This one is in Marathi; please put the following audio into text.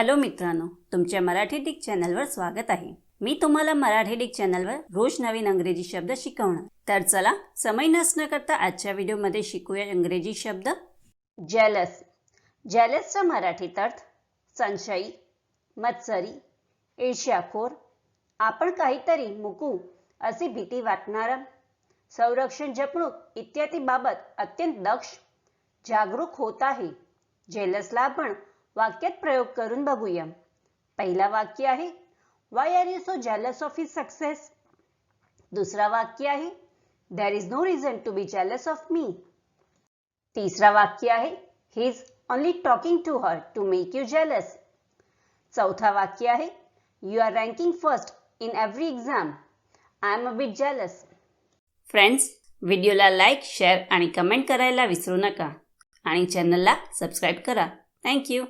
हॅलो मित्रांनो तुमच्या मराठी डिक चॅनलवर स्वागत आहे. मी तुम्हाला मराठी डिक चॅनलवर रोज नवीन अंग्रेजी शब्द शिकवणार. तर चला समय नसणं करता आजच्या व्हिडिओमध्ये शिकूया इंग्रजी शब्द. जेलस जॅलसचा मराठीत अर्थ संशयी मत्सरी ईर्ष्याखोर. आपण काहीतरी मुकू अशी भीती वाटणारा संरक्षण जपणूक इत्यादी बाबत अत्यंत दक्ष जागरूक होत आहे. जेलसला आपण वाक्यात प्रयोग करून बघूया. पहिला वाक्य आहे why are you so jealous of his success दुसरा वाक्य आहे there is no reason to be jealous of me तिसरा वाक्य आहे he is only talking to her to make you jealous चौथा वाक्य आहे you are ranking first in every exam I am a bit jealous friends व्हिडिओला लाईक शेअर आणि कमेंट करायला विसरू नका. आणि चॅनलला सबस्क्राईब करा. थँक्यू